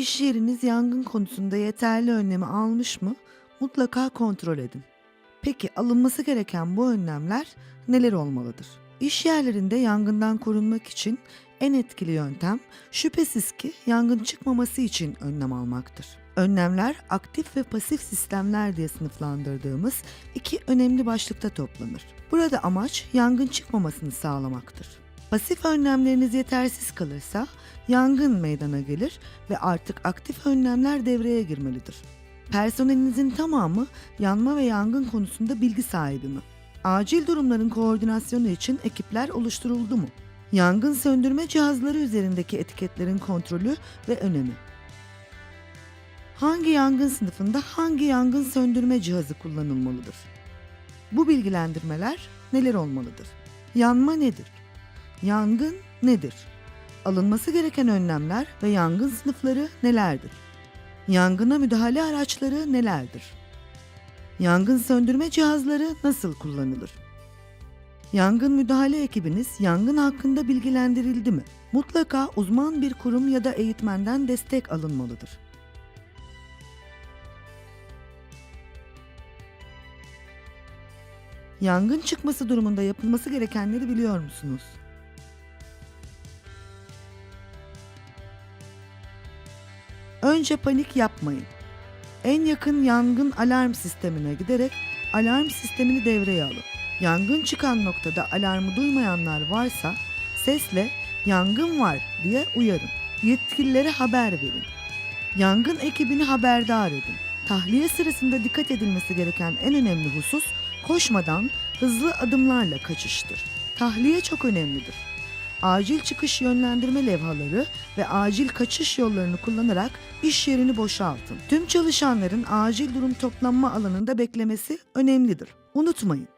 İş yeriniz yangın konusunda yeterli önlemi almış mı? Mutlaka kontrol edin. Peki alınması gereken bu önlemler neler olmalıdır? İş yerlerinde yangından korunmak için en etkili yöntem şüphesiz ki yangın çıkmaması için önlem almaktır. Önlemler aktif ve pasif sistemler diye sınıflandırdığımız iki önemli başlıkta toplanır. Burada amaç yangın çıkmamasını sağlamaktır. Pasif önlemleriniz yetersiz kalırsa yangın meydana gelir ve artık aktif önlemler devreye girmelidir. Personelinizin tamamı yanma ve yangın konusunda bilgi sahibi mi? Acil durumların koordinasyonu için ekipler oluşturuldu mu? Yangın söndürme cihazları üzerindeki etiketlerin kontrolü ve önemi. Hangi yangın sınıfında hangi yangın söndürme cihazı kullanılmalıdır? Bu bilgilendirmeler neler olmalıdır? Yanma nedir? Yangın nedir? Alınması gereken önlemler ve yangın sınıfları nelerdir? Yangına müdahale araçları nelerdir? Yangın söndürme cihazları nasıl kullanılır? Yangın müdahale ekibiniz yangın hakkında bilgilendirildi mi? Mutlaka uzman bir kurum ya da eğitmenden destek alınmalıdır. Yangın çıkması durumunda yapılması gerekenleri biliyor musunuz? Önce panik yapmayın. En yakın yangın alarm sistemine giderek alarm sistemini devreye alın. Yangın çıkan noktada alarmı duymayanlar varsa sesle yangın var diye uyarın. Yetkililere haber verin. Yangın ekibini haberdar edin. Tahliye sırasında dikkat edilmesi gereken en önemli husus koşmadan hızlı adımlarla kaçıştır. Tahliye çok önemlidir. Acil çıkış yönlendirme levhaları ve acil kaçış yollarını kullanarak iş yerini boşaltın. Tüm çalışanların acil durum toplanma alanında beklemesi önemlidir. Unutmayın.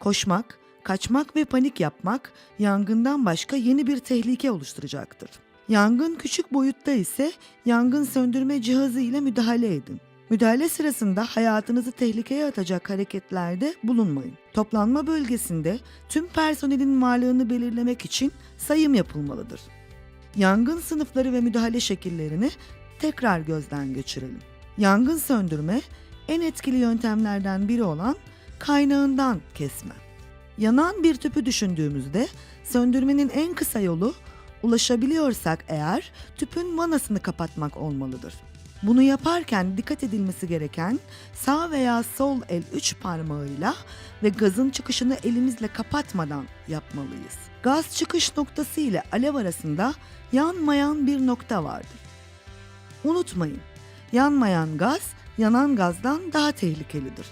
Koşmak, kaçmak ve panik yapmak yangından başka yeni bir tehlike oluşturacaktır. Yangın küçük boyutta ise yangın söndürme cihazı ile müdahale edin. Müdahale sırasında hayatınızı tehlikeye atacak hareketlerde bulunmayın. Toplanma bölgesinde tüm personelin varlığını belirlemek için sayım yapılmalıdır. Yangın sınıfları ve müdahale şekillerini tekrar gözden geçirelim. Yangın söndürme en etkili yöntemlerden biri olan kaynağından kesme. Yanan bir tüpü düşündüğümüzde söndürmenin en kısa yolu ulaşabiliyorsak eğer tüpün vanasını kapatmak olmalıdır. Bunu yaparken dikkat edilmesi gereken sağ veya sol el üç parmağıyla ve gazın çıkışını elimizle kapatmadan yapmalıyız. Gaz çıkış noktası ile alev arasında yanmayan bir nokta vardır. Unutmayın, yanmayan gaz yanan gazdan daha tehlikelidir.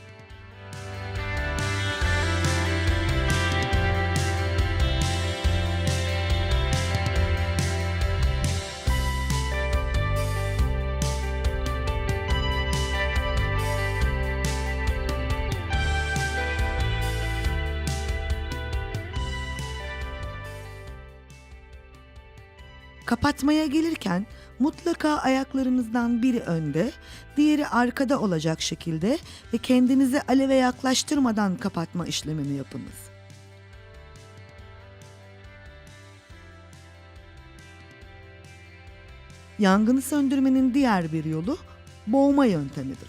Kapatmaya gelirken mutlaka ayaklarınızdan biri önde, diğeri arkada olacak şekilde ve kendinizi aleve yaklaştırmadan kapatma işlemini yapınız. Yangını söndürmenin diğer bir yolu boğma yöntemidir.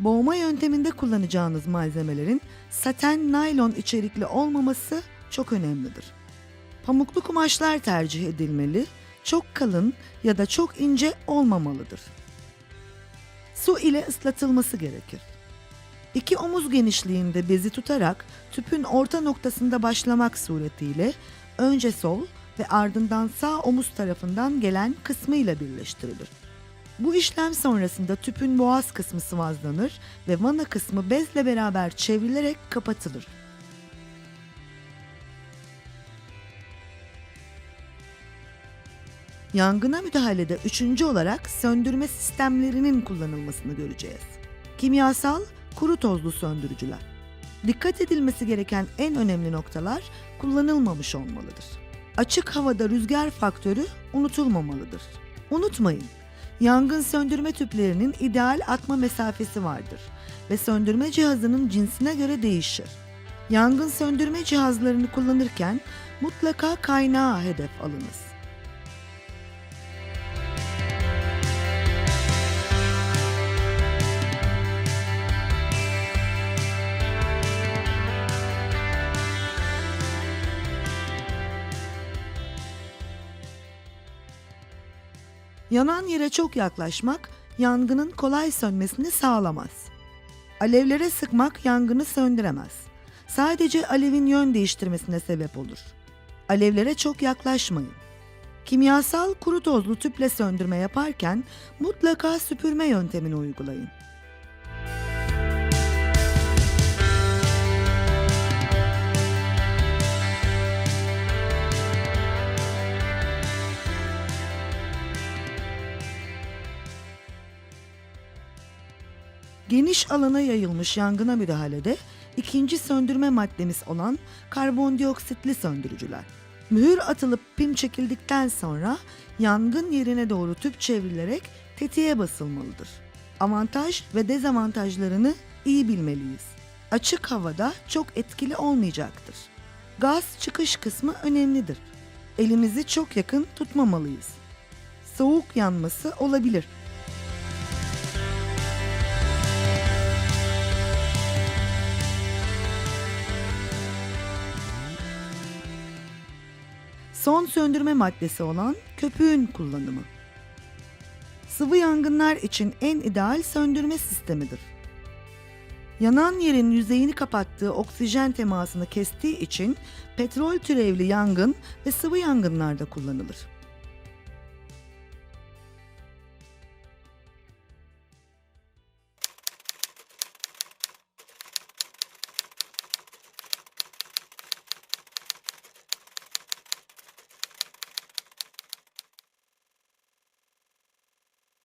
Boğma yönteminde kullanacağınız malzemelerin saten naylon içerikli olmaması çok önemlidir. Pamuklu kumaşlar tercih edilmeli, çok kalın ya da çok ince olmamalıdır. Su ile ıslatılması gerekir. İki omuz genişliğinde bezi tutarak tüpün orta noktasında başlamak suretiyle önce sol ve ardından sağ omuz tarafından gelen kısmıyla birleştirilir. Bu işlem sonrasında tüpün boğaz kısmı sıvazlanır ve vana kısmı bezle beraber çevrilerek kapatılır. Yangına müdahalede üçüncü olarak söndürme sistemlerinin kullanılmasını göreceğiz. Kimyasal, kuru tozlu söndürücüler. Dikkat edilmesi gereken en önemli noktalar kullanılmamış olmalıdır. Açık havada rüzgar faktörü unutulmamalıdır. Unutmayın, yangın söndürme tüplerinin ideal atma mesafesi vardır ve söndürme cihazının cinsine göre değişir. Yangın söndürme cihazlarını kullanırken mutlaka kaynağı hedef alınız. Yanan yere çok yaklaşmak yangının kolay sönmesini sağlamaz. Alevlere sıkmak yangını söndüremez. Sadece alevin yön değiştirmesine sebep olur. Alevlere çok yaklaşmayın. Kimyasal kuru tozlu tüple söndürme yaparken mutlaka süpürme yöntemini uygulayın. Geniş alana yayılmış yangına müdahalede ikinci söndürme maddemiz olan karbondioksitli söndürücüler. Mühür atılıp pim çekildikten sonra yangın yerine doğru tüp çevrilerek tetiğe basılmalıdır. Avantaj ve dezavantajlarını iyi bilmeliyiz. Açık havada çok etkili olmayacaktır. Gaz çıkış kısmı önemlidir. Elimizi çok yakın tutmamalıyız. Soğuk yanması olabilir. Son söndürme maddesi olan köpüğün kullanımı. Sıvı yangınlar için en ideal söndürme sistemidir. Yanan yerin yüzeyini kapattığı oksijen temasını kestiği için petrol türevli yangın ve sıvı yangınlarda kullanılır.